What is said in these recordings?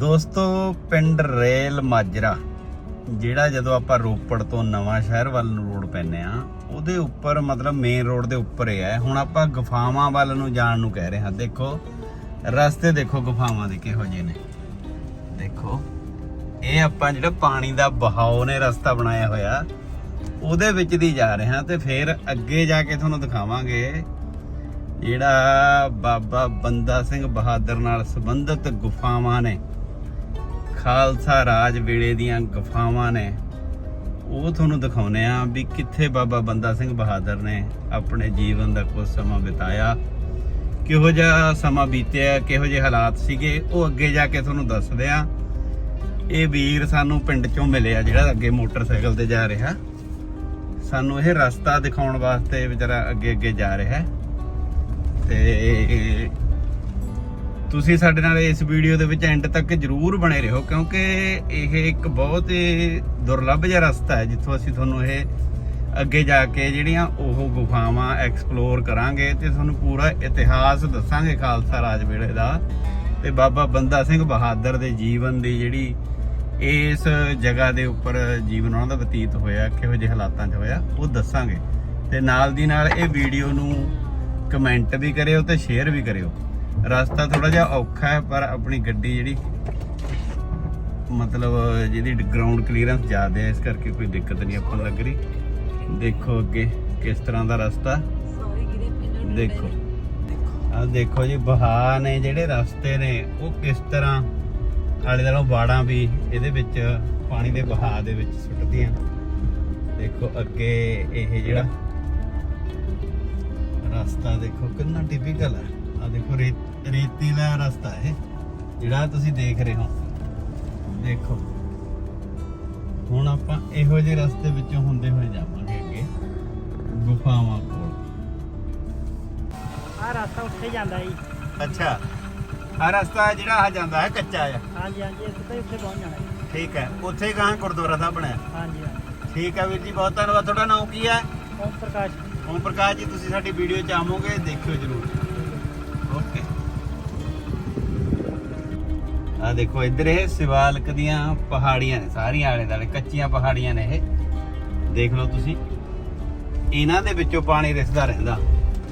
ਦੋਸਤੋ, ਪਿੰਡ ਰੇਲ ਮਾਜਰਾ, ਜਿਹੜਾ ਜਦੋਂ ਆਪਾਂ ਰੋਪੜ ਤੋਂ ਨਵਾਂ ਸ਼ਹਿਰ ਵੱਲ ਨੂੰ ਰੋਡ ਪੈਨੇ ਆ ਉਹਦੇ ਉੱਪਰ, ਮਤਲਬ ਮੇਨ ਰੋਡ ਦੇ ਉੱਪਰ ਹੀ ਹੈ। ਹੁਣ ਆਪਾਂ ਗੁਫਾਵਾਂ ਵੱਲ ਨੂੰ ਜਾਣ ਨੂੰ ਕਹਿ ਰਹੇ ਹਾਂ। ਦੇਖੋ, ਰਸਤੇ ਦੇਖੋ ਗੁਫਾਵਾਂ ਦੇ ਕਿਹੋ ਜਿਹੇ ਨੇ। ਦੇਖੋ, ਇਹ ਆਪਾਂ ਜਿਹੜਾ ਪਾਣੀ ਦਾ ਬਹਾਓ ਨੇ ਰਸਤਾ ਬਣਾਇਆ ਹੋਇਆ, ਉਹਦੇ ਵਿੱਚ ਦੀ ਜਾ ਰਹੇ ਹਾਂ ਤੇ ਫਿਰ ਅੱਗੇ ਜਾ ਕੇ ਤੁਹਾਨੂੰ ਦਿਖਾਵਾਂਗੇ ਜਿਹੜਾ ਬਾਬਾ ਬੰਦਾ ਸਿੰਘ ਬਹਾਦਰ ਨਾਲ ਸੰਬੰਧਿਤ ਗੁਫਾਵਾਂ ਨੇ। ਖਾਲਸਾ ਰਾਜ ਵੇਲੇ ਦੀਆਂ ਗੁਫਾਵਾਂ ਨੇ। ਉਹ ਤੁਹਾਨੂੰ ਦਿਖਾਉਨੇ ਆ ਵੀ ਕਿੱਥੇ ਬਾਬਾ ਬੰਦਾ ਸਿੰਘ ਬਹਾਦਰ ਨੇ ਆਪਣੇ ਜੀਵਨ ਦਾ ਕੁਝ ਸਮਾਂ ਬਿਤਾਇਆ। ਕਿਹੋ ਜਿਹਾ ਸਮਾਂ ਬੀਤਿਆ, ਕਿਹੋ ਜਿਹੇ ਹਾਲਾਤ ਸੀਗੇ, ਉਹ ਅੱਗੇ ਜਾ ਕੇ ਤੁਹਾਨੂੰ ਦੱਸਦੇ ਆ ਇਹ ਵੀਰ ਸਾਨੂੰ ਪਿੰਡ ਚੋਂ ਮਿਲਿਆ ਜਿਹੜਾ ਅੱਗੇ ਮੋਟਰਸਾਈਕਲ ਤੇ ਜਾ ਰਿਹਾ। ਸਾਨੂੰ ਇਹ ਰਸਤਾ ਦਿਖਾਉਣ ਵਾਸਤੇ ਵਿਚਾਰਾ ਅੱਗੇ ਅੱਗੇ ਜਾ ਰਿਹਾ। ਹੈ ਤੇ ਤੁਸੀਂ ਸਾਡੇ ਨਾਲ ਇਸ ਵੀਡੀਓ ਦੇ ਵਿੱਚ ਐਂਡ ਤੱਕ ਜਰੂਰ ਬਣੇ ਰਹੋ, ਕਿਉਂਕਿ ਇਹ ਇੱਕ ਬਹੁਤ ਹੀ ਦੁਰਲੱਭ ਜਿਹਾ ਰਸਤਾ ਹੈ, ਜਿੱਥੋਂ ਅਸੀਂ ਤੁਹਾਨੂੰ ਇਹ ਅੱਗੇ ਜਾ ਕੇ ਜਿਹੜੀਆਂ ਉਹ ਗੁਫਾਵਾਂ ਐਕਸਪਲੋਰ ਕਰਾਂਗੇ ਤੇ ਤੁਹਾਨੂੰ ਪੂਰਾ ਇਤਿਹਾਸ ਦੱਸਾਂਗੇ ਖਾਲਸਾ ਰਾਜ ਵੇਲੇ ਦਾ। ਤੇ ਬਾਬਾ ਬੰਦਾ ਸਿੰਘ ਬਹਾਦਰ ਦੇ ਜੀਵਨ ਦੀ ਜਿਹੜੀ ਇਸ ਜਗ੍ਹਾ ਦੇ ਉੱਪਰ ਜੀਵਨ ਉਹਨਾਂ ਦਾ ਬਤੀਤ ਹੋਇਆ, ਕਿਹੋ ਜਿਹੇ ਹਾਲਾਤਾਂ 'ਚ ਹੋਇਆ, ਉਹ ਦੱਸਾਂਗੇ। ਤੇ ਨਾਲ ਦੀ ਨਾਲ ਇਹ ਵੀਡੀਓ ਨੂੰ ਕਮੈਂਟ ਵੀ ਕਰਿਓ ਤੇ ਸ਼ੇਅਰ ਵੀ ਕਰਿਓ। ਰਸਤਾ ਥੋੜਾ ਜਿਹਾ ਔਖਾ ਹੈ ਪਰ ਆਪਣੀ ਗੱਡੀ ਜਿਹੜੀ ਮਤਲਬ ਜਿਹਦੀ ਗਰਾਊਂਡ ਕਲੀਅਰੈਂਸ ਜ਼ਿਆਦਾ ਹੈ ਇਸ ਕਰਕੇ ਕੋਈ ਦਿੱਕਤ ਨਹੀਂ ਆਪਾਂ ਨੂੰ ਲੱਗ ਰਹੀ। ਦੇਖੋ ਅੱਗੇ ਕਿਸ ਤਰ੍ਹਾਂ ਦਾ ਰਸਤਾ। ਦੇਖੋ। ਆ ਦੇਖੋ। ਜੀ ਬਹਾ ਨੇ ਜਿਹੜੇ ਰਸਤੇ ਨੇ ਉਹ ਕਿਸ ਤਰ੍ਹਾਂ ਆਲੇ ਦੁਆਲੇ ਬਾੜਾਂ ਵੀ ਇਹਦੇ ਵਿੱਚ ਪਾਣੀ ਦੇ ਬਹਾ ਦੇ ਵਿੱਚ ਸੁੱਟਦੀਆਂ। ਦੇਖੋ ਅੱਗੇ ਇਹ ਜਿਹੜਾ ਰਸਤਾ ਦੇਖੋ ਕਿੰਨਾ ਟਿਪੀਕਲ ਹੈ। ਆ ਦੇਖੋ ਰੇਤ ਰੇਤੀ ਦਾ ਰਸਤਾ ਹੈ ਜਿਹੜਾ ਤੁਸੀਂ ਦੇਖ ਰਹੇ ਹੋ। ਦੇਖੋ ਹੁਣ ਆਪਾਂ ਇਹੋ ਜਿਹੇ ਰਸਤੇ ਵਿੱਚੋਂ ਹੁੰਦੇ ਹੋਏ ਜਾਵਾਂਗੇ ਅੱਗੇ ਗੁਫਾਵਾਂ ਕੋਲ। ਆ ਰਸਤਾ ਉੱਥੇ ਜਾਂਦਾ ਜੀ। ਅੱਛਾ ਆ ਰਸਤਾ ਜਿਹੜਾ ਆ ਜਾਂਦਾ ਹੈ ਕੱਚਾ ਆ ਹਾਂਜੀ ਹਾਂਜੀ ਇੱਥੇ ਤਾਂ ਉੱਥੇ ਪਹੁੰਚ ਜਾਣਾ ਜੀ। ਠੀਕ ਹੈ ਉੱਥੇ ਗਾਂ ਗੁਰਦੁਆਰਾ ਸਾਹਿਬ ਬਣਿਆ। ਹਾਂਜੀ ਹਾਂਜੀ। ਠੀਕ ਹੈ ਵੀਰ ਜੀ ਬਹੁਤ ਧੰਨਵਾਦ। ਤੁਹਾਡਾ ਨਾਮ ਕੀ ਹੈ? ਓਮ ਪ੍ਰਕਾਸ਼ ਓਮ ਪ੍ਰਕਾਸ਼ ਜੀ ਤੁਸੀਂ ਸਾਡੀ ਵੀਡੀਓ ਚ ਆਵੋਗੇ ਦੇਖਿਓ ਜਰੂਰ। ਓਕੇ ਆ ਦੇਖੋ, ਇੱਧਰ ਇਹ ਸਿਵਾਲਕ ਦੀਆਂ ਪਹਾੜੀਆਂ ਨੇ, ਸਾਰੀਆਂ ਆਲੇ ਦਾਲੇ ਕੱਚੀਆਂ ਪਹਾੜੀਆਂ ਨੇ ਇਹ। ਦੇਖ ਲਓ ਤੁਸੀਂ। ਇਹਨਾਂ ਦੇ ਵਿੱਚੋਂ ਪਾਣੀ ਰਿਸਦਾ ਰਹਿੰਦਾ।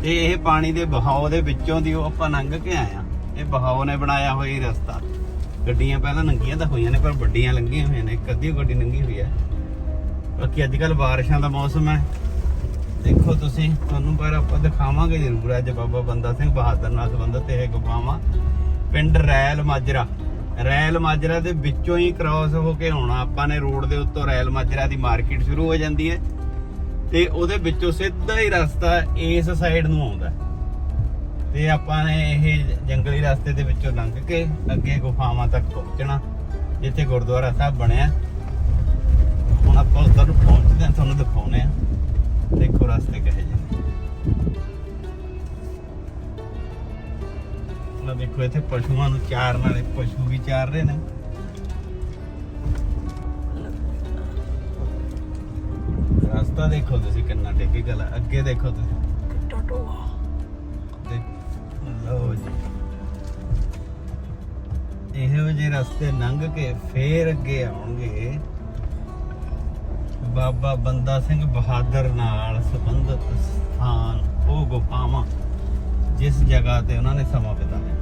ਤੇ ਇਹ ਪਾਣੀ ਦੇ ਬਹਾਓ ਦੇ ਵਿੱਚੋਂ ਦੀ ਉਹ ਆਪਾਂ ਲੰਘ ਕੇ ਆਏ ਆ ਇਹ ਬਹਾਓ ਨੇ ਬਣਾਇਆ ਹੋਇਆ ਹੀ ਰਸਤਾ। ਗੱਡੀਆਂ ਪਹਿਲਾਂ ਨੰਗੀਆਂ ਤਾਂ ਹੋਈਆਂ ਨੇ, ਪਰ ਵੱਡੀਆਂ ਲੰਘੀਆਂ ਹੋਈਆਂ ਨੇ। ਇੱਕ ਅੱਧੀ ਗੱਡੀ ਨੰਗੀ ਹੋਈ ਹੈ। ਬਾਕੀ ਅੱਜ ਕੱਲ ਬਾਰਿਸ਼ਾਂ ਦਾ ਮੌਸਮ ਹੈ। ਦੇਖੋ ਤੁਸੀਂ, ਤੁਹਾਨੂੰ ਪਰ ਆਪਾਂ ਦਿਖਾਵਾਂਗੇ ਜ਼ਰੂਰ ਅੱਜ ਬਾਬਾ ਬੰਦਾ ਸਿੰਘ ਬਹਾਦਰ ਨਾਲ ਸੰਬੰਧਿਤ ਇਹ ਗੁਫਾਵਾਂ। ਪਿੰਡ ਰੈਲ ਮਾਜਰਾ। ਰੈਲ ਮਾਜਰਾ ਦੇ ਵਿੱਚੋਂ ਹੀ ਕ੍ਰਾਸ ਹੋ ਕੇ ਆਉਣਾ। ਆਪਾਂ ਨੇ ਰੋਡ ਦੇ ਉੱਤੋਂ ਰੈਲ ਮਾਜਰਾ ਦੀ ਮਾਰਕੀਟ ਸ਼ੁਰੂ ਹੋ ਜਾਂਦੀ ਹੈ। ਤੇ ਉਹਦੇ ਵਿੱਚੋਂ ਸਿੱਧਾ ਹੀ ਰਸਤਾ ਇਸ ਸਾਈਡ ਨੂੰ ਆਉਂਦਾ। ਤੇ ਆਪਾਂ ਨੇ ਇਹ ਜੰਗਲੀ ਰਸਤੇ ਦੇ ਵਿੱਚੋਂ ਲੰਘ ਕੇ ਅੱਗੇ ਗੁਫਾਵਾਂ ਤੱਕ ਪਹੁੰਚਣਾ, ਜਿੱਥੇ ਗੁਰਦੁਆਰਾ ਸਾਹਿਬ ਬਣਿਆ। ਹੁਣ ਆਪਾਂ ਉੱਧਰ ਨੂੰ ਪਹੁੰਚਦੇ ਹਾਂ, ਤੁਹਾਨੂੰ ਦਿਖਾਉਨੇ ਆ ਰਸਤੇ ਕਹੇ ਜਿਹੇ ਨਾ ਦੇਖੋ ਇੱਥੇ ਪਸ਼ੂਆਂ ਨੂੰ ਚਾਰਨ ਵਾਲੇ ਪਸ਼ੂ ਵੀ ਚਾਰ ਰਹੇ ਨੇ। ਰਸਤਾ ਦੇਖੋ ਤੁਸੀਂ ਕਿੰਨਾ ਟਿਪੀਕਲ ਹੈ ਅੱਗੇ ਦੇਖੋ ਤੁਸੀਂ। ਲਓ ਜੀ। ਇਹੋ ਜਿਹੇ ਰਸਤੇ ਲੰਘ ਕੇ ਫੇਰ ਅੱਗੇ ਆਉਣਗੇ। ਬਾਬਾ ਬੰਦਾ ਸਿੰਘ ਬਹਾਦਰ ਨਾਲ ਸੰਬੰਧਿਤ ਸਥਾਨ ਉਹ ਗੁਫਾਵਾਂ ਜਿਸ ਜਗ੍ਹਾ ਤੇ ਉਹਨਾਂ ਨੇ ਸਮਾਂ ਬਿਤਾਇਆ।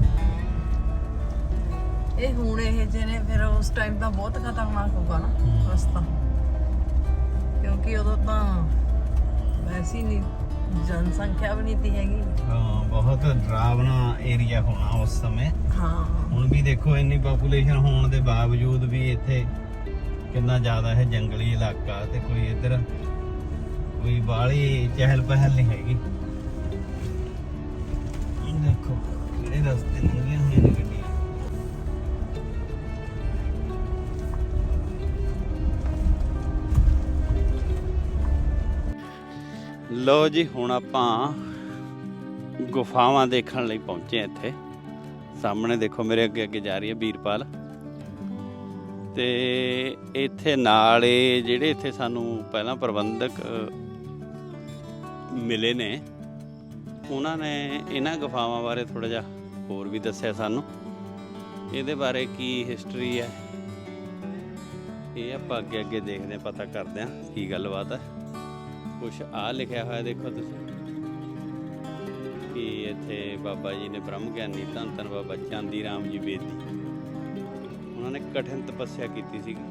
ਇਹ ਹੁਣ ਇਹ ਜਿਹਨੇ ਫਿਰ ਉਸ ਟਾਈਮ ਤਾਂ ਬਹੁਤ ਖਤਰਨਾਕ ਹੋਗਾ ਨਾ। ਰਸਤਾ। ਕਿਉਂਕਿ ਉਦੋਂ ਤਾਂ ਵੈਸੀ ਨਹੀਂ ਜਨਸੰਖਿਆ ਵੀ ਨਹੀਂ ਤੀ ਹੈਗੀ। ਹਾਂ ਬਹੁਤ ਡਰਾਵਨਾ ਏਰੀਆ ਹੋਣਾ ਉਸ ਸਮੇਂ। ਹਾਂ। ਹੁਣ ਵੀ ਦੇਖੋ ਇੰਨੀ ਪੋਪੂਲੇਸ਼ਨ ਹੋਣ ਦੇ ਬਾਵਜੂਦ ਵੀ ਇੱਥੇ ਕਿੰਨਾ ਜ਼ਿਆਦਾ ਹੈ ਜੰਗਲੀ ਇਲਾਕਾ ਤੇ ਕੋਈ ਇੱਧਰ ਕੋਈ ਬਾਹਲੀ ਚਹਿਲ ਪਹਿਲ ਨਹੀਂ ਹੈਗੀ। ਇਹ ਦੇਖੋ, ਕਿਹੜੇ ਰਸਤੇ ਲੰਘੀਆਂ ਹੋਈਆਂ ਨੇ ਗੱਡੀਆਂ। ਲੋ ਜੀ, ਹੁਣ ਆਪਾਂ ਗੁਫਾਵਾਂ ਦੇਖਣ ਲਈ ਪਹੁੰਚੇ ਇੱਥੇ। ਸਾਹਮਣੇ ਦੇਖੋ, ਮੇਰੇ ਅੱਗੇ ਅੱਗੇ ਜਾ ਰਹੀ ਹੈ ਵੀਰਪਾਲ। ਤੇ ਇੱਥੇ ਨਾਲ ਇਹ ਜਿਹੜੇ ਇੱਥੇ ਸਾਨੂੰ ਪਹਿਲਾਂ ਪ੍ਰਬੰਧਕ ਮਿਲੇ ਨੇ, ਉਹਨਾਂ ਨੇ ਇਹਨਾਂ ਗੁਫਾਵਾਂ ਬਾਰੇ ਥੋੜਾ ਜਿਹਾ ਹੋਰ ਵੀ ਦੱਸਿਆ ਸਾਨੂੰ। ਇਹਦੇ ਬਾਰੇ ਕੀ ਹਿਸਟਰੀ ਹੈ, ਇਹ ਆਪਾਂ ਅੱਗੇ ਅੱਗੇ ਦੇਖਦੇ ਹਾਂ, ਪਤਾ ਕਰਦੇ ਹਾਂ ਕੀ ਗੱਲਬਾਤ ਹੈ। ਕੁਛ ਆ ਲਿਖਿਆ ਹੋਇਆ ਦੇਖੋ ਤੁਸੀਂ, ਕਿ ਇੱਥੇ ਬਾਬਾ ਜੀ ਨੇ ਬ੍ਰਹਮ ਗਿਆਨੀ ਧੰਨ ਧੰਨ ਬਾਬਾ ਚਾਂਦੀ ਰਾਮ ਜੀ ਬੇਦੀ। ਉਹਨਾਂ ਨੇ ਕਠਿਨ ਤਪੱਸਿਆ ਕੀਤੀ ਸੀਗੀ।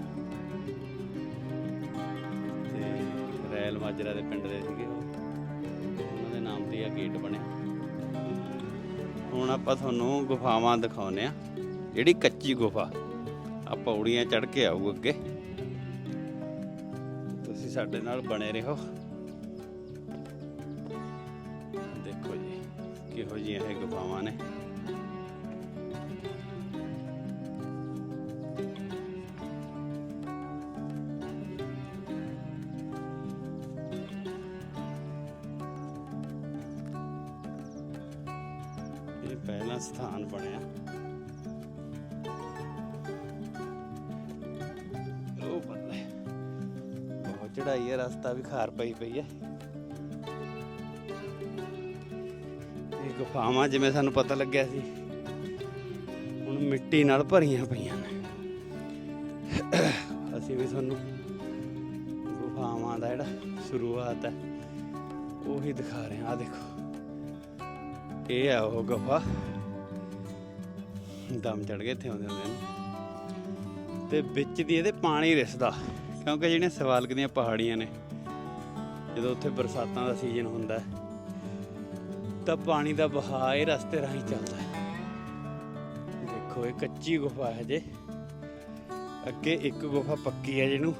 ਤੇ ਰੈਲ ਮਾਜਰਾ ਦੇ ਪਿੰਡ ਦੇ ਸੀਗੇ ਉਹਨਾਂ ਦੇ ਨਾਮ ਤੇ ਇਹ ਗੇਟ ਬਣਿਆ। ਹੁਣ ਆਪਾਂ ਤੁਹਾਨੂੰ ਗੁਫਾਵਾਂ ਦਿਖਾਉਨੇ ਆ ਜਿਹੜੀ ਕੱਚੀ ਗੁਫਾ ਆ ਪੌੜੀਆਂ ਚੜ ਕੇ ਆਊ ਅੱਗੇ। ਤੁਸੀਂ ਸਾਡੇ ਨਾਲ ਬਣੇ ਰਹੋ। ਦੇਖੋ ਜੀ, ਕਿਹੋ ਜਿਹੀਆਂ ਇਹ ਗੁਫਾਵਾਂ ਨੇ। ਇਹ ਪਹਿਲਾ ਸਥਾਨ ਬਣਿਆ। ਉਹ ਬੱਲੇ। ਬਹੁਤ ਚੜਾਈ ਹੈ ਰਸਤਾ ਵੀ ਖਾਰ ਪਈ ਪਈ ਹੈ ਇਹ ਗੁਫਾਵਾਂ ਜਿਵੇਂ ਸਾਨੂੰ ਪਤਾ ਲੱਗਿਆ ਸੀ, ਹੁਣ ਮਿੱਟੀ ਨਾਲ ਭਰੀਆਂ ਪਈਆਂ ਨੇ। ਅਸੀਂ ਵੀ ਤੁਹਾਨੂੰ ਗੁਫਾਵਾਂ ਦਾ ਜਿਹੜਾ ਸ਼ੁਰੂਆਤ ਹੈ, ਉਹੀ ਦਿਖਾ ਰਹੇ ਹਾਂ। ਆ ਦੇਖੋ। ਇਹ ਆ ਉਹ ਗੁਫਾ। ਦਮ ਚੜ ਗਏ ਇੱਥੇ ਆਉਂਦੇ ਹੁੰਦੇ ਨੇ। ਤੇ ਵਿੱਚ ਦੀ ਇਹਦੇ ਪਾਣੀ ਰਿਸਦਾ, ਕਿਉਂਕਿ ਜਿਹੜੀਆਂ ਸਵਾਲਕ ਦੀਆਂ ਪਹਾੜੀਆਂ ਨੇ, ਜਦੋਂ ਉੱਥੇ ਬਰਸਾਤਾਂ ਦਾ ਸੀਜ਼ਨ ਹੁੰਦਾ, ਤਾਂ ਪਾਣੀ ਦਾ ਬਹਾਅ ਇਹ ਰਸਤੇ ਰਾਹੀਂ ਚੱਲਦਾ ਹੈ। ਦੇਖੋ, ਇਹ ਕੱਚੀ ਗੁਫਾ ਹੈ ਜੇ। ਅੱਗੇ ਇੱਕ ਗੁਫਾ ਪੱਕੀ ਹੈ ਜਿਹਨੂੰ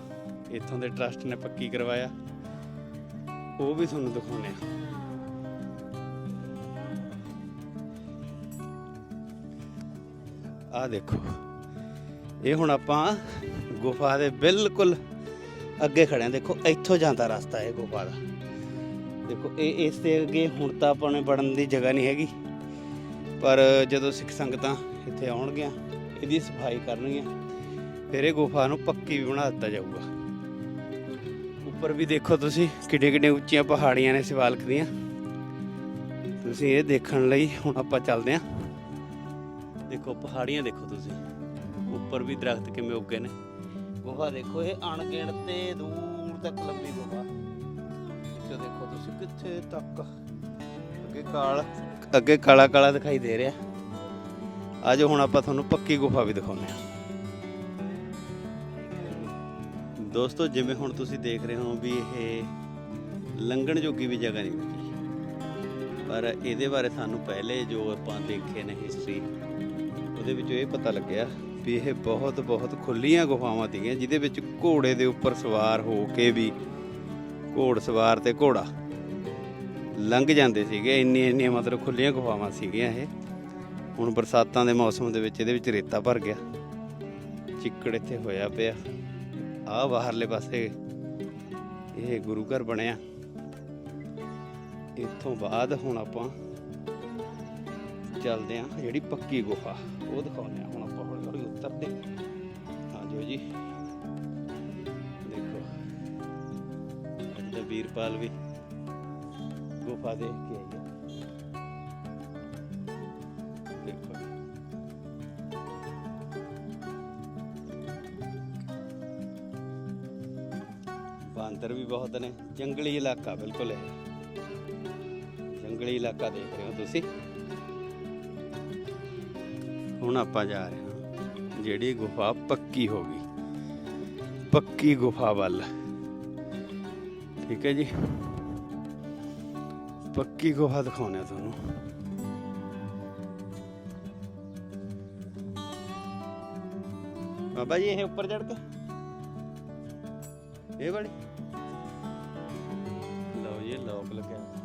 ਇੱਥੋਂ ਦੇ ਟਰਸਟ ਨੇ ਪੱਕੀ ਕਰਵਾਇਆ। ਉਹ ਵੀ ਤੁਹਾਨੂੰ ਦਿਖਾਉਣੇ ਆ ਆ ਦੇਖੋ। ਇਹ ਹੁਣ ਆਪਾਂ ਗੁਫਾ ਦੇ ਬਿਲਕੁਲ ਅੱਗੇ ਖੜੇ ਆ। ਦੇਖੋ, ਇੱਥੋਂ ਜਾਂਦਾ ਰਸਤਾ ਹੈ ਗੁਫਾ ਦਾ। ਦੇਖੋ, ਇਹ ਇਸ ਦੇ ਅੱਗੇ ਹੁਣ ਤਾਂ ਆਪਾਂ ਨੇ ਵੜਨ ਦੀ ਜਗ੍ਹਾ ਨਹੀਂ ਹੈਗੀ। ਪਰ ਜਦੋਂ ਸਿੱਖ ਸੰਗਤਾਂ ਇੱਥੇ ਆਉਣਗੀਆਂ, ਇਹਦੀ ਸਫ਼ਾਈ ਕਰਨਗੀਆਂ, ਫਿਰ ਇਹ ਗੁਫਾ ਨੂੰ ਪੱਕੀ ਵੀ ਬਣਾ ਦਿੱਤਾ ਜਾਊਗਾ। ਉੱਪਰ ਵੀ ਦੇਖੋ ਤੁਸੀਂ, ਕਿੱਡੇ ਕਿੱਡੇ ਉੱਚੀਆਂ ਪਹਾੜੀਆਂ ਨੇ ਸਿਵਾਲਕ ਦੀਆਂ। ਤੁਸੀਂ ਇਹ ਦੇਖਣ ਲਈ ਹੁਣ ਆਪਾਂ ਚੱਲਦੇ ਹਾਂ ਦੇਖੋ, ਪਹਾੜੀਆਂ ਦੇਖੋ ਤੁਸੀਂ। ਉੱਪਰ ਵੀ ਦਰਖਤ ਕਿਵੇਂ ਉੱਗੇ ਨੇ। ਗੁਫਾ ਦੇਖੋ, ਇਹ ਅਣਗਿਣਤ ਤੇ ਦੂਰ ਤੱਕ ਲੰਬੀ ਗੁਫਾ ਇੱਥੇ ਦੇਖੋ ਤੁਸੀਂ ਕਿੱਥੇ ਤੱਕ। ਅੱਗੇ ਕਾਲ, ਅੱਗੇ ਕਾਲਾ ਕਾਲਾ ਦਿਖਾਈ ਦੇ ਰਿਹਾ। ਅੱਜ ਹੁਣ ਆਪਾਂ ਤੁਹਾਨੂੰ ਪੱਕੀ ਗੁਫਾ ਵੀ ਦਿਖਾਉਂਦੇ ਹਾਂ। ਦੋਸਤੋ, ਜਿਵੇਂ ਹੁਣ ਤੁਸੀਂ ਦੇਖ ਰਹੇ ਹੋ ਵੀ ਇਹ ਲੰਘਣ ਜੋਗੀ ਵੀ ਜਗ੍ਹਾ ਨਹੀਂ ਬਚੀ। ਪਰ ਇਹਦੇ ਬਾਰੇ ਸਾਨੂੰ ਪਹਿਲੇ ਜੋ ਆਪਾਂ ਦੇਖੇ ਨੇ ਹਿਸਟਰੀ ਉਹਦੇ ਵਿੱਚ ਇਹ ਪਤਾ ਲੱਗਿਆ ਵੀ ਇਹ ਬਹੁਤ ਬਹੁਤ ਖੁੱਲੀਆਂ ਗੁਫਾਵਾਂ ਸੀਗੀਆਂ ਜਿਹਦੇ ਵਿੱਚ ਘੋੜੇ ਦੇ ਉੱਪਰ ਸਵਾਰ ਹੋ ਕੇ ਵੀ ਘੋੜ ਸਵਾਰ ਤੇ ਘੋੜਾ ਲੰਘ ਜਾਂਦੇ ਸੀਗੇ। ਇੰਨੀ ਇੰਨੀਆਂ ਮਤਲਬ ਖੁੱਲੀਆਂ ਗੁਫਾਵਾਂ ਸੀਗੀਆਂ ਇਹ। ਹੁਣ ਬਰਸਾਤਾਂ ਦੇ ਮੌਸਮ ਦੇ ਵਿੱਚ ਇਹਦੇ ਵਿੱਚ ਰੇਤਾ ਭਰ ਗਿਆ। ਚਿੱਕੜ ਇੱਥੇ ਹੋਇਆ ਪਿਆ। ਆ ਬਾਹਰਲੇ ਪਾਸੇ ਇਹ ਗੁਰੂ ਘਰ ਬਣਿਆ। ਇੱਥੋਂ ਬਾਅਦ ਹੁਣ ਆਪਾਂ ਚੱਲਦੇ ਆਂ, ਜਿਹੜੀ ਪੱਕੀ ਗੁਫਾ, ਉਹ ਦਿਖਾਉਂਦੇ ਆ। ਹੁਣ ਆਪਾਂ ਹੌਲੀ ਹੌਲੀ ਉਤਰਦੇ ਹਾਂ ਜੋ ਜੀ। ਦੇਖੋ। ਅੱਜ ਵੀਰਪਾਲ ਵੀ ਗੁਫਾ ਦੇਖ ਕੇ ਆਈ ਦੇਖੋ। ਬਾਂਦਰ ਵੀ ਬਹੁਤ ਨੇ। ਜੰਗਲੀ ਇਲਾਕਾ, ਬਿਲਕੁਲ। ਹੈ ਜੰਗਲੀ ਇਲਾਕਾ ਦੇਖ ਰਹੇ ਹੋ ਤੁਸੀਂ। ਹੁਣ ਆਪਾਂ ਜਾ ਰਹੇ ਹਾਂ। ਜਿਹੜੀ ਗੁਫਾ ਪੱਕੀ ਹੋ ਗਈ। ਪੱਕੀ ਗੁਫਾ ਵੱਲ। ਠੀਕ ਹੈ ਜੀ। ਪੱਕੀ ਗੁਫਾ ਦਿਖਾਉਣੇ ਆ ਤੁਹਾਨੂੰ। ਬਾਬਾ ਜੀ, ਇਹ ਉੱਪਰ ਚੜ ਕੇ। ਇਹ ਵਾਲੀ। ਲਓ ਜੀ ਲੋਕ ਲੱਗਿਆ।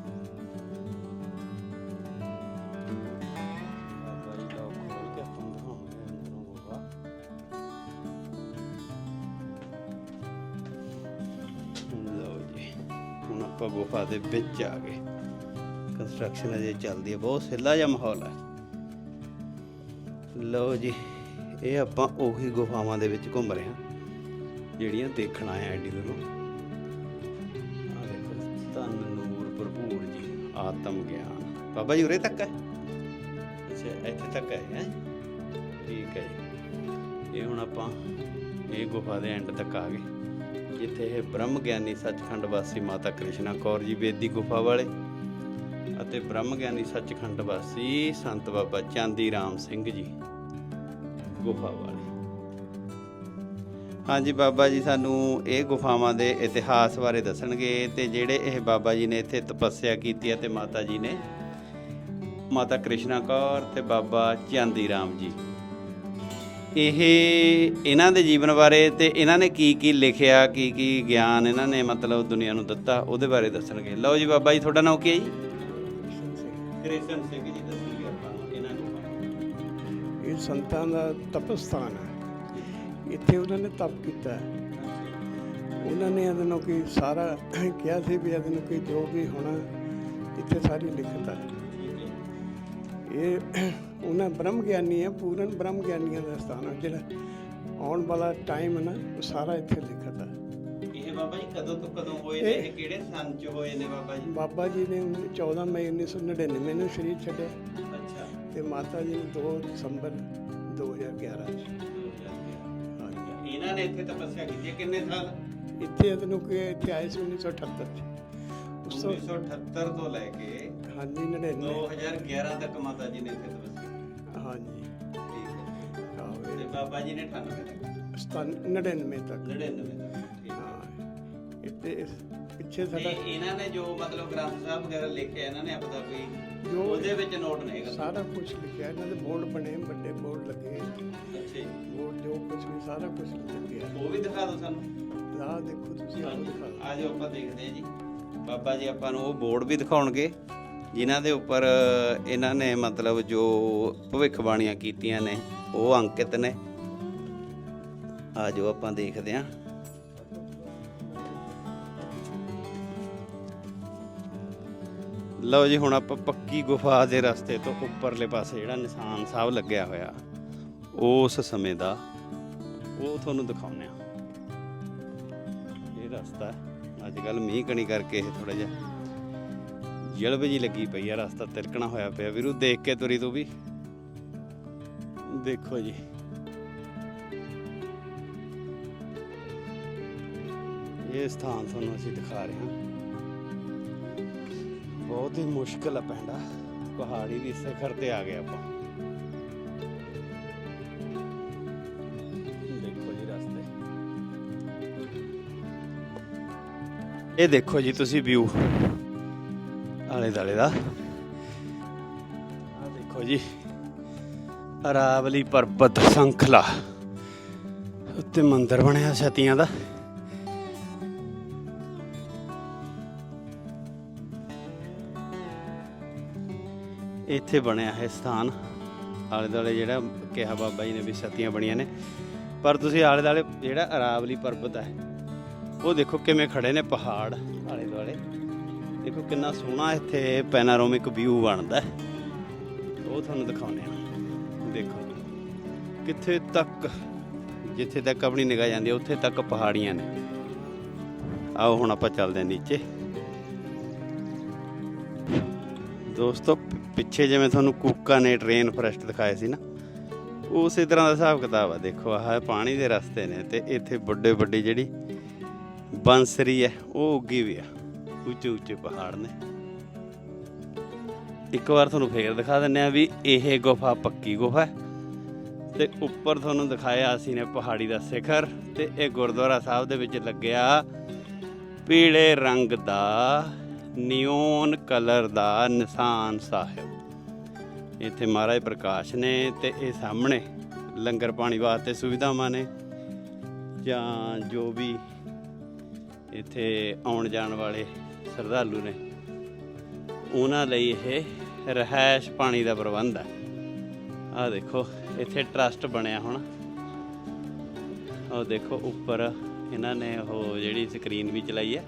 ਗੁਫਾ ਦੇ ਵਿੱਚ ਆ ਗਏ। ਕੰਸਟਰਕਸ਼ਨ ਅਜੇ ਚੱਲਦੀ ਹੈ, ਬਹੁਤ ਸਿੱਲਾ ਜਿਹਾ ਮਾਹੌਲ ਹੈ। ਲਓ ਜੀ, ਇਹ ਆਪਾਂ ਉਹੀ ਗੁਫਾਵਾਂ ਦੇ ਵਿੱਚ ਘੁੰਮ ਰਹੇ ਹਾਂ, ਜਿਹੜੀਆਂ ਦੇਖਣ ਆਏ ਆ ਐਡੀ ਦੂਰੋਂ। ਆ ਦੇਖੋ, ਧੰਨ, ਨੂਰ, ਭਰਪੂਰ ਜੀ, ਆਤਮ ਗਿਆਨ। ਬਾਬਾ ਜੀ, ਉਰੇ ਤੱਕ ਹੈ? ਅੱਛਾ, ਇੱਥੇ ਤੱਕ ਹੈ, ਹੈਂ? ਠੀਕ ਹੈ ਜੀ। ਇਹ ਹੁਣ ਆਪਾਂ, ਇਹ ਗੁਫਾ ਦੇ ਐਂਡ ਤੱਕ ਆ ਗਏ। ਜਿੱਥੇ ਇਹ ਬ੍ਰਹਮ ਗਿਆਨੀ ਸੱਚਖੰਡ ਵਾਸੀ ਮਾਤਾ ਕ੍ਰਿਸ਼ਨਾ ਕੌਰ ਜੀ ਬੇਦੀ ਗੁਫਾ ਵਾਲੇ ਅਤੇ ਬ੍ਰਹਮ ਗਿਆਨੀ ਸੱਚਖੰਡ ਵਾਸੀ ਸੰਤ ਬਾਬਾ ਚਾਂਦੀ ਰਾਮ ਸਿੰਘ ਜੀ ਗੁਫਾ ਵਾਲੇ। ਹਾਂਜੀ ਬਾਬਾ ਜੀ, ਸਾਨੂੰ ਇਹ ਗੁਫਾਵਾਂ ਦੇ ਇਤਿਹਾਸ ਬਾਰੇ ਦੱਸਣਗੇ ਤੇ ਜਿਹੜੇ ਇਹ ਬਾਬਾ ਜੀ ਨੇ ਇੱਥੇ ਤਪੱਸਿਆ ਕੀਤੀ ਹੈ ਤੇ ਮਾਤਾ ਜੀ ਨੇ, ਮਾਤਾ ਕ੍ਰਿਸ਼ਨਾ ਕੌਰ ਤੇ ਬਾਬਾ ਚਾਂਦੀ ਰਾਮ ਜੀ। ਇਹ ਇਹਨਾਂ ਦੇ ਜੀਵਨ ਬਾਰੇ ਤੇ ਇਹਨਾਂ ਨੇ ਕੀ ਕੀ ਲਿਖਿਆ ਕੀ ਕੀ ਗਿਆਨ ਇਹਨਾਂ ਨੇ ਮਤਲਬ ਦੁਨੀਆ ਨੂੰ ਦਿੱਤਾ ਉਹਦੇ ਬਾਰੇ ਦੱਸਣਗੇ। ਲਓ ਜੀ ਬਾਬਾ ਜੀ ਤੁਹਾਡਾ ਨਾਮ ਕੀ ਹੈ ਜੀ? ਕ੍ਰਿਸ਼ਨ ਸਿੰਘ। ਜੀ ਦੱਸਣਗੇ ਆਪਾਂ ਨੂੰ ਇਹਨਾਂ ਨੂੰ। ਇਹ ਸੰਤਾਂ ਦਾ ਤਪਸਥਾਨ ਹੈ। ਇੱਥੇ ਉਹਨਾਂ ਨੇ ਤਪ ਕੀਤਾ। ਉਹਨਾਂ ਨੇ ਇਹਦੇ ਨੂੰ ਕੀ ਸਾਰਾ ਕਿਹਾ ਸੀ ਵੀ ਇਹਦੇ ਨੂੰ ਕੀ ਜੋ ਵੀ ਹੋਣਾ ਇੱਥੇ ਸਾਰੀ ਲਿਖਤ ਹੈ। ਇਹ ਉਹਨਾਂ ਬ੍ਰਹਮ ਗਿਆਨੀ ਹੈ ਪੂਰਨ ਬ੍ਰਹਮ ਗਿਆਨੀਆਂ ਦਾ ਸਥਾਨ ਹੈ ਜਿਹੜਾ ਆਉਣ ਵਾਲਾ ਟਾਈਮ ਨਾ ਉਹ ਸਾਰਾ ਇੱਥੇ ਲਿਖਤ ਹੈ ਇਹ ਬਾਬਾ ਜੀ ਕਦੋਂ ਤੋਂ ਕਦੋਂ ਹੋਏ ਨੇ ਇਹ- ਕਿਹੜੇ ਸੰਨ ਚ ਹੋਏ ਨੇ ਬਾਬਾ ਜੀ? ਬਾਬਾ ਜੀ ਨੇ 14 ਮਈ 1999 ਨੂੰ ਸ਼ਰੀਰ ਛੱਡਿਆ। ਅੱਛਾ। ਤੇ ਮਾਤਾ ਜੀ ਨੇ 2 ਦਸੰਬਰ 2011 ਚ। ਹਾਂਜੀ ਇਹਨਾਂ ਨੇ ਇੱਥੇ ਤਪੱਸਿਆ ਕੀਤੀ ਕਿੰਨੇ ਸਾਲ? ਇੱਥੇ ਇਹਦੇ ਨੂੰ ਕਿ ਇੱਥੇ ਆਏ ਸੀ 1978 ਚ। ਉਸ ਤੋਂ 1978 ਤੋਂ ਲੈ ਕੇ ਹਾਂਜੀ 99 2011 ਤੱਕ ਮਾਤਾ ਜੀ ਨੇ ਇੱਥੇ ਬਾਬਾ ਜੀ ਨੇ 98 ਤੱਕ। ਸਤਾਨ- 99 ਤੱਕ। 99 ਤੱਕ ਠੀਕ ਹੈ। ਹਾਂ। ਇੱਥੇ ਪਿੱਛੇ ਤੇ ਸਾਡਾ ਇਹਨਾਂ ਨੇ ਜੋ ਮਤਲਬ ਗ੍ਰੰਥ ਸਾਹਿਬ ਵਗੈਰਾ ਲਿਖਿਆ ਇਹਨਾਂ ਨੇ ਆਪਦਾ ਕੋਈ ਜੋ- ਉਹਦੇ ਵਿੱਚ ਨੋਟ ਨਹੀਂ ਹੈਗਾ। ਸਾਰਾ ਕੁਝ ਲਿਖਿਆ ਇਹਨਾਂ ਦੇ ਬੋਰਡ ਬਣੇ ਵੱਡੇ ਬੋਰਡ ਲੱਗੇ। ਅੱਛਾ ਜੀ। ਬੋਰਡ ਜੋ ਕੁਝ ਵੀ ਸਾਰਾ ਕੁਝ ਲੱਗਿਆ ਉਹ ਵੀ ਦਿਖਾ ਦਿਓ ਸਾਨੂੰ। ਆਹ ਦੇਖੋ ਤੁਸੀਂ ਆਹ ਦਿਖਾ। ਆ ਜਾਓ ਆਪਾਂ ਦੇਖਦੇ ਹਾਂ ਜੀ। ਬਾਬਾ ਜੀ ਆਪਾਂ ਨੂੰ ਉਹ ਬੋਰਡ ਵੀ ਦਿਖਾਉਣਗੇ ਜਿਨ੍ਹਾਂ ਦੇ ਉੱਪਰ ਇਹਨਾਂ ਨੇ ਮਤਲਬ ਜੋ ਭਵਿੱਖਬਾਣੀਆਂ ਕੀਤੀਆਂ ਨੇ ਉਹ ਅੰਕਿਤ ਨੇ। ਆ ਜਾਓ ਆਪਾਂ ਦੇਖਦੇ ਹਾਂ ਲਓ ਜੀ, ਹੁਣ ਆਪਾਂ ਪੱਕੀ ਗੁਫਾ ਦੇ ਰਸਤੇ ਤੋਂ ਉੱਪਰਲੇ ਪਾਸੇ ਜਿਹੜਾ ਨਿਸ਼ਾਨ ਸਾਹਿਬ ਲੱਗਿਆ ਹੋਇਆ, ਉਸ ਸਮੇਂ ਦਾ ਉਹ ਤੁਹਾਨੂੰ ਦਿਖਾਉਂਦੇ ਆ। ਇਹ ਰਸਤਾ ਅੱਜ ਕੱਲ ਮੀਂਹ ਕਣੀ ਕਰਕੇ ਇਹ ਥੋੜਾ ਜਿਹਾ ਜਲਬ ਜੀ ਲੱਗੀ ਪਈ ਆ, ਰਸਤਾ ਤਿਲਕਣਾ ਹੋਇਆ ਪਿਆ। ਵੀਰੂ, ਦੇਖ ਕੇ ਤੁਰੀ ਤੂੰ ਵੀ। ਦੇਖੋ ਜੀ। ਇਹ ਸਥਾਨ ਤੁਹਾਨੂੰ ਅਸੀਂ ਦਿਖਾ ਰਹੇ ਹਾਂ। ਬਹੁਤ ਹੀ ਮੁਸ਼ਕਲ ਆ ਪੈਂਦਾ ਪਹਾੜੀ ਦੀ ਸਿਖਰ ਤੇ ਆ ਗਏ ਆਪਾਂ। ਦੇਖੋ ਜੀ ਰਸਤੇ। ਇਹ ਦੇਖੋ ਜੀ ਤੁਸੀਂ ਵਿਊ ਆਲੇ ਦਾਲੇ ਦਾ। ਆ ਦੇਖੋ ਜੀ, ਅਰਾਵਲੀ ਪਰਬਤ, ਸੰਖਲਾ। ਉੱਤੇ ਮੰਦਿਰ ਬਣਿਆ ਸਤੀਆਂ ਦਾ। ਇੱਥੇ ਬਣਿਆ ਹੈ ਸਥਾਨ। ਆਲੇ ਦਾਲੇ ਜਿਹੜਾ ਕਿਹਾ ਬਾਬਾ ਜੀ ਨੇ ਵੀ ਸਤੀਆਂ ਬਣੀਆਂ ਨੇ। ਪਰ ਤੁਸੀਂ ਆਲੇ ਦਾਲੇ ਜਿਹੜਾ ਅਰਾਵਲੀ ਪਰਬਤ ਹੈ, ਉਹ ਦੇਖੋ ਕਿਵੇਂ ਖੜੇ ਨੇ ਪਹਾੜ ਆਲੇ ਦੁਆਲੇ ਦੇਖੋ ਕਿੰਨਾ ਸੋਹਣਾ ਇੱਥੇ ਪੈਨਾਰੋਮਿਕ ਵਿਊ ਬਣਦਾ ਉਹ ਤੁਹਾਨੂੰ ਦਿਖਾਉਂਦੇ ਆ ਦੇਖੋ, ਕਿੱਥੇ ਤੱਕ, ਜਿੱਥੇ ਤੱਕ ਆਪਣੀ ਨਿਗਾਹ ਜਾਂਦੀ ਹੈ, ਉੱਥੇ ਤੱਕ ਪਹਾੜੀਆਂ ਨੇ। ਆਓ ਹੁਣ ਆਪਾਂ ਚੱਲਦੇ ਹਾਂ ਨੀਚੇ। ਦੋਸਤੋ ਪਿੱਛੇ ਜਿਵੇਂ ਤੁਹਾਨੂੰ ਕੂਕਾ ਨੇ ਟ੍ਰੇਨ ਫੋਰੈਸਟ ਦਿਖਾਏ ਸੀ ਨਾ, ਉਸੇ ਤਰ੍ਹਾਂ ਦਾ ਹਿਸਾਬ ਕਿਤਾਬ ਆ। ਦੇਖੋ, ਆਹ ਪਾਣੀ ਦੇ ਰਸਤੇ ਨੇ ਤੇ ਇੱਥੇ ਵੱਡੇ ਵੱਡੀ ਜਿਹੜੀ ਬੰਸਰੀ ਹੈ, ਉਹ ਉੱਗੀ ਵੀ ਆ। ਉੱਚੇ ਉੱਚੇ ਪਹਾੜ ਨੇ। ਇੱਕ ਵਾਰ ਤੁਹਾਨੂੰ ਫੇਰ ਦਿਖਾ ਦਿੰਨੇ ਆ ਵੀ ਇਹ ਗੁਫਾ ਪੱਕੀ ਗੁਫਾ ਹੈ। ਤੇ ਉੱਪਰ ਤੁਹਾਨੂੰ ਦਿਖਾਇਆ ਅਸੀਂ ਨੇ ਪਹਾੜੀ ਦਾ ਸਿਖਰ ਤੇ ਇਹ ਗੁਰਦੁਆਰਾ ਸਾਹਿਬ ਦੇ ਵਿੱਚ ਲੱਗਿਆ ਪੀਲੇ ਰੰਗ ਦਾ ਨਿਓਨ ਕਲਰ ਦਾ ਨਿਸ਼ਾਨ ਸਾਹਿਬ। ਇੱਥੇ ਮਹਾਰਾਜ ਪ੍ਰਕਾਸ਼ ਨੇ ਤੇ ਇਹ ਸਾਹਮਣੇ ਲੰਗਰ ਪਾਣੀ ਵਾਸਤੇ ਸੁਵਿਧਾਵਾਂ ਨੇ, ਜਾਂ ਜੋ ਵੀ ਇੱਥੇ ਆਉਣ ਜਾਣ ਵਾਲੇ ਸ਼ਰਧਾਲੂ ਨੇ, ਉਹਨਾਂ ਲਈ ਇਹ ਰਹਿائش ਪਾਣੀ ਦਾ ਪ੍ਰਬੰਧ ਹੈ। ਆ ਦੇਖੋ, ਇੱਥੇ ਟਰਸਟ ਬਣਿਆ ਹੁਣ। ਆਹ ਦੇਖੋ, ਉੱਪਰ ਇਹਨਾਂ ਨੇ ਉਹ ਜਿਹੜੀ ਸਕਰੀਨ ਵੀ ਚਲਾਈ ਹੈ।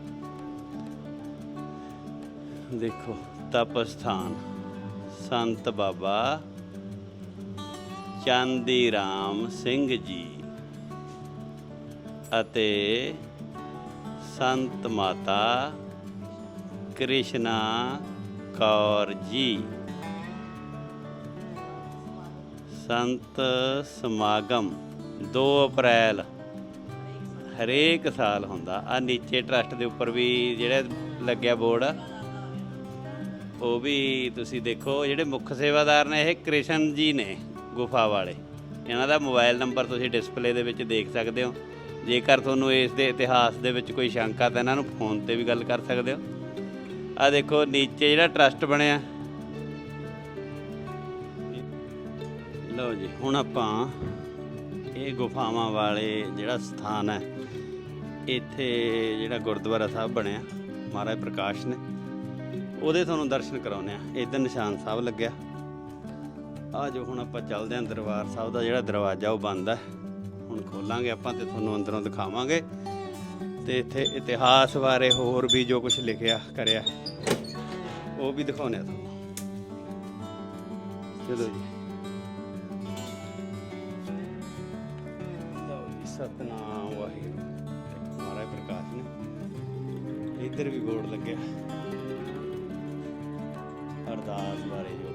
ਦੇਖੋ ਤਪ ਸਥਾਨ ਸੰਤ ਬਾਬਾ ਚਾਂਦੀ ਰਾਮ ਸਿੰਘ ਜੀ ਅਤੇ ਸੰਤ ਮਾਤਾ ਕ੍ਰਿਸ਼ਨਾ ਕੌਰ ਜੀ। ਸੰਤ ਸਮਾਗਮ 2 ਅਪ੍ਰੈਲ, ਹਰੇਕ ਸਾਲ ਹੁੰਦਾ। ਆ ਨੀਚੇ ਟਰਸਟ ਦੇ ਉੱਪਰ ਵੀ ਜਿਹੜਾ ਲੱਗਿਆ ਬੋਰਡ ਆ। ਉਹ ਵੀ ਤੁਸੀਂ ਦੇਖੋ, ਜਿਹੜੇ ਮੁੱਖ ਸੇਵਾਦਾਰ ਨੇ, ਇਹ ਕ੍ਰਿਸ਼ਨ ਜੀ ਨੇ ਗੁਫਾ ਵਾਲੇ। ਇਹਨਾਂ ਦਾ ਮੋਬਾਈਲ ਨੰਬਰ ਤੁਸੀਂ ਡਿਸਪਲੇ ਦੇ ਵਿੱਚ ਦੇਖ ਸਕਦੇ ਹੋ। ਜੇਕਰ ਤੁਹਾਨੂੰ ਇਸ ਦੇ ਇਤਿਹਾਸ ਦੇ ਵਿੱਚ ਕੋਈ ਸ਼ੰਕਾ, ਤਾਂ ਇਹਨਾਂ ਨੂੰ ਫੋਨ ਤੇ ਵੀ ਗੱਲ ਕਰ ਸਕਦੇ ਹੋ। ਆ ਦੇਖੋ, ਨੀਚੇ ਜਿਹੜਾ ਟਰਸਟ ਬਣਿਆ। ਲਓ ਜੀ, ਹੁਣ ਆਪਾਂ ਇਹ ਗੁਫਾਵਾਂ ਵਾਲੇ ਜਿਹੜਾ ਸਥਾਨ ਹੈ, ਇੱਥੇ ਜਿਹੜਾ ਗੁਰਦੁਆਰਾ ਸਾਹਿਬ ਬਣਿਆ। ਮਹਾਰਾਜ ਪ੍ਰਕਾਸ਼ ਨੇ। ਉਹਦੇ ਤੁਹਾਨੂੰ ਦਰਸ਼ਨ ਕਰਾਉਨੇ ਆ ਇਧਰ ਨਿਸ਼ਾਨ ਸਾਹਿਬ ਲੱਗਿਆ। ਆ ਜੋ ਹੁਣ ਆਪਾਂ ਚੱਲਦੇ ਆਂ ਦਰਬਾਰ ਸਾਹਿਬ ਦਾ ਜਿਹੜਾ ਦਰਵਾਜ਼ਾ ਉਹ ਬੰਦ ਹੈ। ਹੁਣ ਖੋਲਾਂਗੇ ਆਪਾਂ ਤੇ ਤੁਹਾਨੂੰ ਅੰਦਰੋਂ ਦਿਖਾਵਾਂਗੇ। ਤੇ ਇੱਥੇ ਇਤਿਹਾਸ ਬਾਰੇ ਹੋਰ ਵੀ ਜੋ ਕੁਝ ਲਿਖਿਆ, ਕਰਿਆ, ਉਹ ਵੀ ਦਿਖਾਉਨੇ ਆ ਤੁਹਾਨੂੰ। ਚਲੋ ਜੀ। ਅਰਦਾਸ ਬਾਰੇ ਜੋ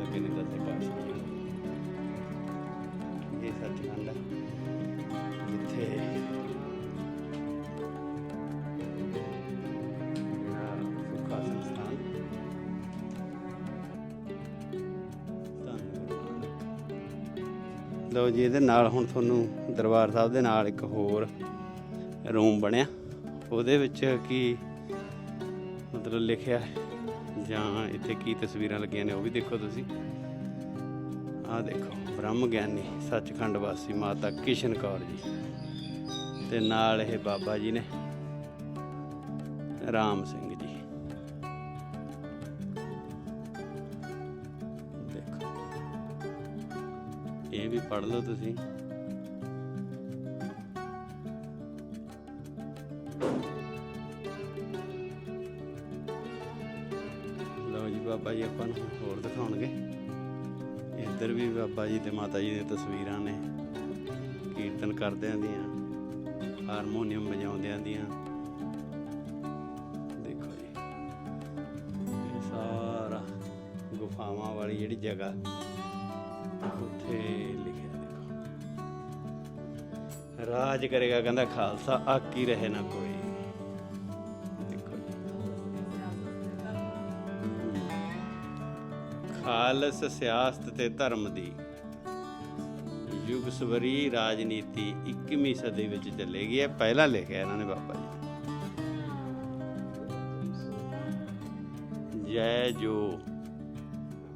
ਲੱਗੇ ਨੇ ਦਸੇ ਪਾਤਸ਼ਾਹ ਇਹ ਸੱਚਖੰਡ ਹੈ ਜਿੱਥੇ ਜਿਹੜਾ ਸੰਸਥਾਨ ਲਓ ਜੀ ਇਹਦੇ ਨਾਲ ਹੁਣ ਤੁਹਾਨੂੰ ਦਰਬਾਰ ਸਾਹਿਬ ਦੇ ਨਾਲ ਇੱਕ ਹੋਰ ਰੂਮ ਬਣਿਆ। ਉਹਦੇ ਵਿੱਚ ਕੀ ਮਤਲਬ ਲਿਖਿਆ ਜਾਂ ਇੱਥੇ ਕੀ ਤਸਵੀਰਾਂ ਲੱਗੀਆਂ ਨੇ ਉਹ ਵੀ ਦੇਖੋ ਤੁਸੀਂ। ਆਹ ਦੇਖੋ, ਬ੍ਰਹਮ ਗਿਆਨੀ, ਸੱਚਖੰਡ ਵਾਸੀ ਮਾਤਾ ਕਿਸ਼ਨ ਕੌਰ ਜੀ। ਤੇ ਨਾਲ ਇਹ ਬਾਬਾ ਜੀ ਨੇ, ਰਾਮ ਸਿੰਘ ਜੀ। ਦੇਖੋ, ਇਹ ਵੀ ਪੜ੍ਹ ਲਓ ਤੁਸੀਂ। ਬਾਬਾ ਜੀ ਤੇ ਮਾਤਾ ਜੀ ਦੀਆਂ ਤਸਵੀਰਾਂ ਨੇ। ਕੀਰਤਨ ਕਰਦਿਆਂ ਦੀਆਂ, ਹਾਰਮੋਨੀਅਮ ਵਜਾਉਂਦਿਆਂ ਦੀਆਂ। ਦੇਖੋ ਜੀ, ਇਹ ਸਾਰਾ ਗੁਫਾਵਾਂ ਵਾਲੀ ਜਿਹੜੀ ਜਗ੍ਹਾ, ਉੱਥੇ ਲਿਖਿਆ ਦੇਖੋ। ਰਾਜ ਕਰੇਗਾ, ਕਹਿੰਦਾ, ਖਾਲਸਾ, ਆਕੀ ਰਹੇ ਨਾ ਕੋਈ। ਖਾਲਸ ਸਿਆਸਤ ਤੇ ਧਰਮ ਦੀ। ਯੁਗ ਸਵਰੀ ਰਾਜਨੀਤੀ 21ਵੀਂ ਸਦੀ ਵਿੱਚ ਚੱਲੇਗੀ ਹੈ। ਪਹਿਲਾਂ ਲਿਖਿਆ ਇਹਨਾਂ ਨੇ ਬਾਬਾ ਜੀ ਜੈ ਜੋ,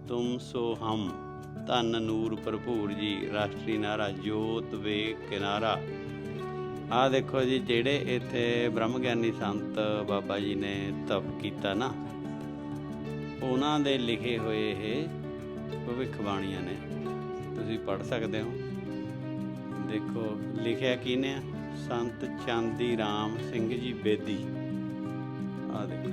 ਤੁਮ ਸੋ ਹਮ, ਧੰਨ ਨੂਰ ਭਰਪੂਰ ਜੀ, ਰਾਸ਼ਟਰੀ ਨਾਰਾ ਜੋਤ ਵੇ ਕਿਨਾਰਾ। ਆ ਦੇਖੋ ਜੀ, ਜਿਹੜੇ ਇੱਥੇ ਬ੍ਰਹਮ ਗਿਆਨੀ ਸੰਤ ਬਾਬਾ ਜੀ ਨੇ ਤਪ ਕੀਤਾ ਨਾ ਉਹਨਾਂ ਦੇ ਲਿਖੇ ਹੋਏ ਇਹ ਭਵਿੱਖਬਾਣੀਆਂ ਨੇ। ਤੁਸੀਂ ਪੜ੍ਹ ਸਕਦੇ ਹੋ। ਦੇਖੋ, ਲਿਖਿਆ ਕਿਹਨੇ ਆ? ਸੰਤ ਚਾਂਦੀ ਰਾਮ ਸਿੰਘ ਜੀ ਬੇਦੀ। ਆ ਦੇਖੋ।